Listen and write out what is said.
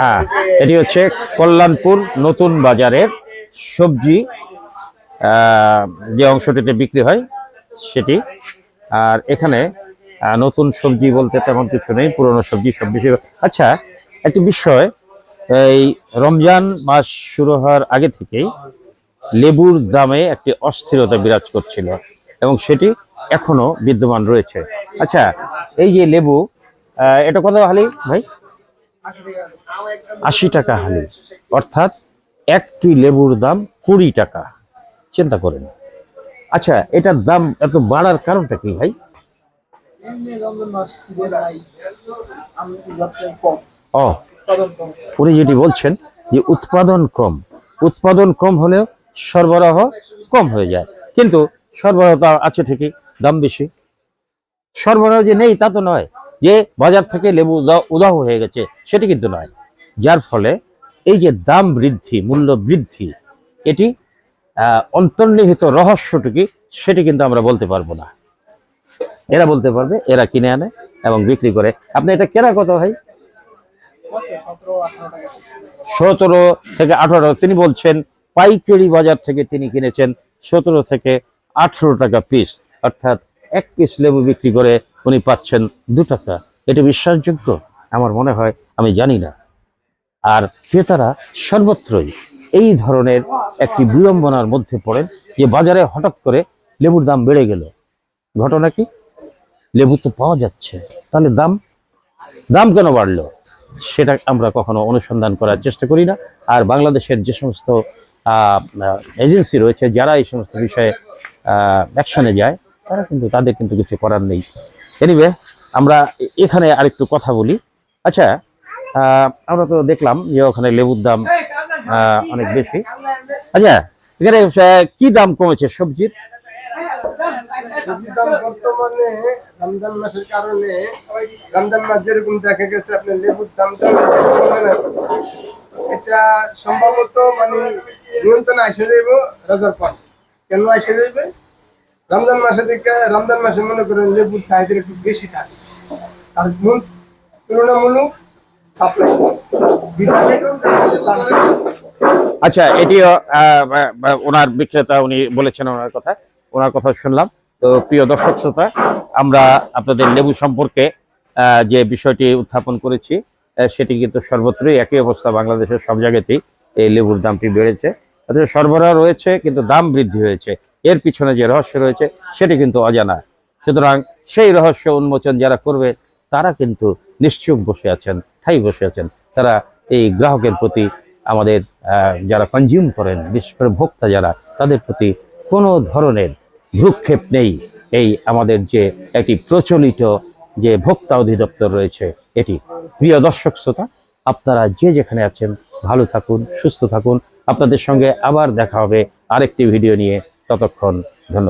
হ্যাঁ এটি হচ্ছে কল্যাণপুর নতুন বাজারের সবজি যে অংশটিতে বিক্রি হয় সেটি। আর এখানে নতুন সবজি বলতে তেমন কিছু নেই, পুরনো সবজি সব বেশি আচ্ছা একটি বিষয়, এই রমজান মাস শুরু হওয়ার আগে থেকেই লেবুর দামে একটি অস্থিরতা বিরাজ করছিল এবং সেটি এখনও বিদ্যমান রয়েছে। আচ্ছা এই যে লেবু এটা কত হালি ভাই? আশি টাকা হালি অর্থাৎ একটি লেবুর দাম কুড়ি টাকা। চিন্তা করেন। আচ্ছা এটার দাম এত বাড়ার কারণটা কি ভাই? ও, উনি যেটি বলছেন যে উৎপাদন কম। উৎপাদন কম হলেও সরবরাহ কম হয়ে যায়। কিন্তু সরবরাহ তো আছে ঠিকই, দাম বেশি। সরবরাহ যে নেই তা তো নয়। যে বাজার থেকে লেবু উদা- উদাহ হয়ে গেছে, সেটি কিন্তু নয়। যার ফলে এই যে দাম বৃদ্ধি, মূল্য বৃদ্ধি, এটি অন্তর্নিহিত রহস্যটুকি, সেটি কিন্তু আমরা বলতে পারব না। এরা বলতে পারবে, এরা কিনে আনে এবং বিক্রি করে। আপনি এটা কেনা কত ভাই? সতেরো থেকে আঠারো, তিনি বলছেন, পাইকারি বাজার থেকে তিনি কিনেছেন সতেরো থেকে আঠারো টাকা পিস অর্থাৎ এক পিস লেবু বিক্রি করে উনি পাচ্ছেন দু টাকা। এটা বিশ্বাসযোগ্য? আমার মনে হয়, আমি জানি না। আর ক্রেতারা সর্বত্রই এই ধরনের একটি বিড়ম্বনার মধ্যে পড়েন যে বাজারে হঠাৎ করে লেবুর দাম বেড়ে গেল। ঘটনা কি? লেবু তো পাওয়া যাচ্ছে। তাহলে দাম? দাম কেন বাড়লো? সেটা আমরা কখনো অনুসন্ধান করার চেষ্টা করি না। আর বাংলাদেশের যে সমস্ত এজেন্সি রয়েছে, যারা এই সমস্ত বিষয়ে অ্যাকশনে যায় তারা কিন্তু, তাদের কিন্তু কিছু করার নেই। এনিবে আমরা এখানে আরেকটু কথা বলি। আচ্ছা আমরা তো দেখলাম যে ওখানে লেবুর দাম অনেক বেশি। আচ্ছা এখানে কি দাম কমেছে সবজির? কারণে যেরকম দেখা গেছে লেবুর এটা সম্ভবত মানে কেন এসে যাইবে? রমজান মাসে দিকে, রমজান মাসে মনে করেন লেবুর চাহিদা একটু বেশি থাকে। তার মূল তুলনামূলক সাপ্লাই আচ্ছা এটিও ওনার বিক্রেতা উনি বলেছেন ওনার কথা ওনার কথা শুনলাম। তো প্রিয় দর্শক শ্রোতা, আমরা আপনাদের লেবু সম্পর্কে যে বিষয়টি উত্থাপন করেছি সেটি কিন্তু সর্বত্রই একই অবস্থা বাংলাদেশের সব জায়গাতেই এই লেবুর দামটি বেড়েছে। অথচ সরবরাহ রয়েছে, কিন্তু দাম বৃদ্ধি হয়েছে। এর পিছনে যে রহস্য রয়েছে, সেটি কিন্তু অজানা। সুতরাং সেই রহস্য উন্মোচন যারা করবে, তারা কিন্তু নিশ্চুপ বসে আছেন, ঠাই বসে আছেন। তারা এই গ্রাহকের প্রতি আমাদের যারা কনজিউম করেন বিশেষ করে ভোক্তা যারা, তাদের প্রতি কোনো ধরনের ভ্রুক্ষেপ নেই। এই আমাদের যে একটি প্রচলিত যে ভোক্তা অধিদপ্তর রয়েছে, এটি। প্রিয় দর্শক শ্রোতা, আপনারা যে যেখানে আছেন, ভালো থাকুন, সুস্থ থাকুন। আপনাদের সঙ্গে আবার দেখা হবে আরেকটি ভিডিও নিয়ে। ততক্ষণ ধন্যবাদ।